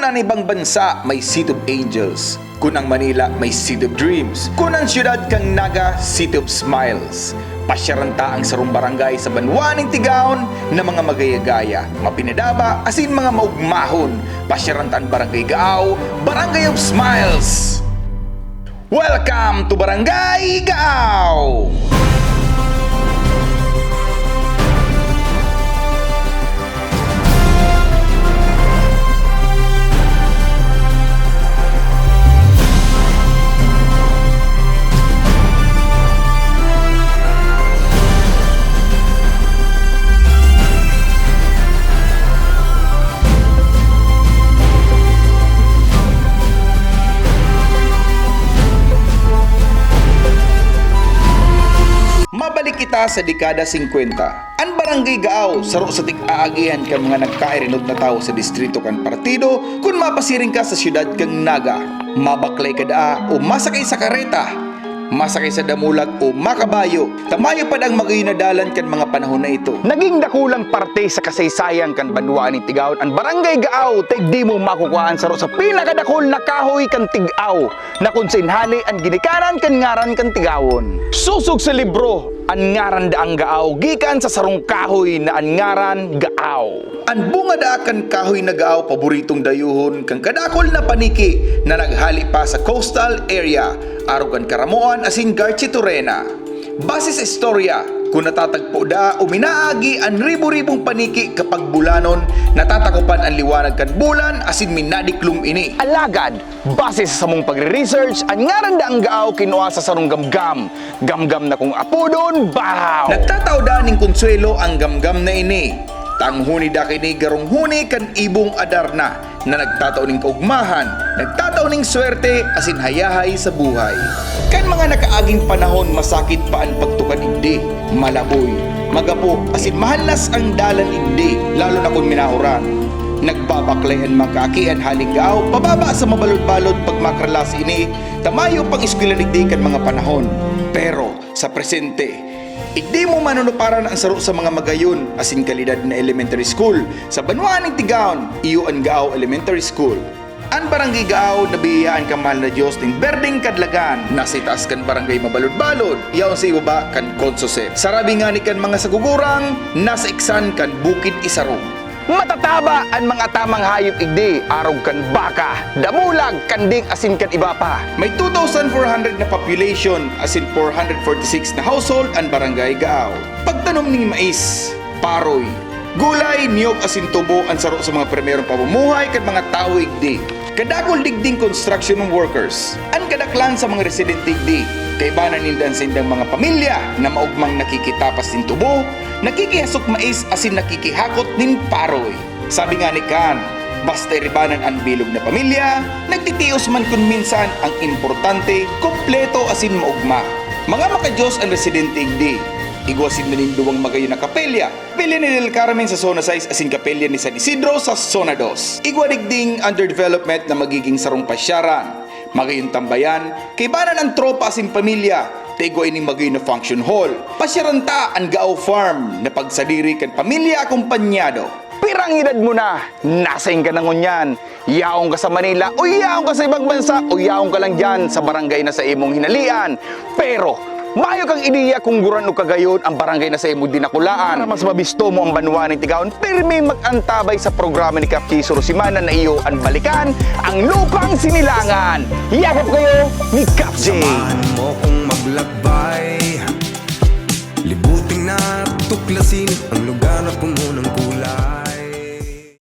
Kung ang ibang bansa may City of Angels, kung ang Manila may City of Dreams, kung ang siyudad kang Naga, City of Smiles. Pasyaranta ang sarong barangay sa banwaning tigaon na mga magayagaya, mapinadaba, asin mga maugmahon. Pasyarantaan Barangay Gaaw, Barangay of Smiles. Welcome to Barangay Gaaw! Kita sa dekada 50. Ang barangay Gaaw, saro sa tig-aagihan kan mga nagkairinod na tao sa distrito kan partido kung mapasiring ka sa syudad kang Naga. Mabaklay ka daa o masakay sa kareta, masakay sa damulag o makabayo. Tamayo pa ang magayunadalan kan mga panahon na ito. Naging dakulang parte sa kasaysayan kan banwa ni Tigaw ang barangay Gaaw tig di mo makukuhaan saro sa pinakadakol na kahoy kan Tigaw na kung sinhali ang ginikanan kan ngaran kan Tigawon. Susog sa libro ang ngaran da ang Gaaw gikan sa sarong kahoy na ang ngaran Gaaw. Ang bunga daakan kahoy na gaaw paboritong dayuhon kang kadakol na paniki na naghali pa sa coastal area arugan karamuan asin Garchi Torena. Base sa istorya, kung natatagpo da o minaagi ang ribo-ribong paniki kapag bulanon, natatakupan ang liwanag kan bulan asin minadiklum ini. Alagad, base sa samong pagre-research, ang ngaran da ang Gaaw kinuha sa sarong gamgam. Gamgam na kung apodon, bahaw. Nagtataw da ning konsuelo ang gamgam na ini. Tanghuni da kini garong huni kan ibong adarna na nagtataw ning kaugmahan, nagtataw ning swerte asin hayahay sa buhay. Kan mga nakaaging panahon masakit pa ang pagtukad igdi, malaboy, magapo asin mahalas ang dalan igdi lalo na kung minahuran. Nagbabaklayan magkaakian haligaw, pababa sa mabalod-balod pag makralas ini, tamayo pang eskwela igdi kan mga panahon. Pero sa presente, Igdi mo manunuparan ang saro sa mga magayon asin kalidad na elementary school sa Banwaan ng Tigaon, iyo ang Gaaw Elementary School. Ang barangay Gaaw nabiyayaan ka mahal na Diyos ng berdeng kadlagan nasa itaas kan barangay mabalod-balod yaon sa ibaba kan konsose. Sarabi nga ni kan mga sagugurang nasa iksan kan bukid isaro. Matataba ang mga tamang hayop igdi, arog kan baka, damulag, kanding asin kan iba pa. May 2,400 na population asin 446 na household ang barangay Gaaw. Pagtanom ni mais, paroy, gulay, niyog asin tubo ang saro sa mga primerong pamumuhay kat mga tao igdi. Kadakol digding construction workers. Ang kadaklan sa mga resident digdi. Kaibanan nindan sa indang mga pamilya na maugmang nakikitapas din tubo, nakikihasok mais asin nakikihakot din paroy. Sabi nga ni Kan, Basta iribanan ang bilog na pamilya, nagtitios man kun minsan ang importante, kompleto asin maugma. Mga makadiyos ang residente igdi. Igwasin na ninduwang magayo na kapelya. Pili ni Del Carmen sa Zona 6 asin kapelya ni San Isidro sa Zona 2. Igwadigding underdevelopment na magiging sarong pasyaran. Magayon tambayan, kay banan ang tropa asin pamilya, Tego ining magayon na function hall. Pasyaranta ang Gao Farm na pagsadiri kan pamilya akompanyado. Pirang edad mo na, nasing ka na ngunyan. Yaong ka sa Manila o yaong ka sa ibang bansa o yaong ka lang dyan sa barangay na sa imong hinalian. Pero, mayo kang ideya kung guran o kagayon ang barangay na sa imong dinakulaan. Para mas mabisto mo ang banwa ng Tigaon, pirmi mag-antabay sa programa ni Kap Chiso na iyo ang balikan ang lupang sinilangan. Yakap kayo ni Kap J. Samahan mo kong maglakbay Libuting na tuklasin Ang lugar na puno ng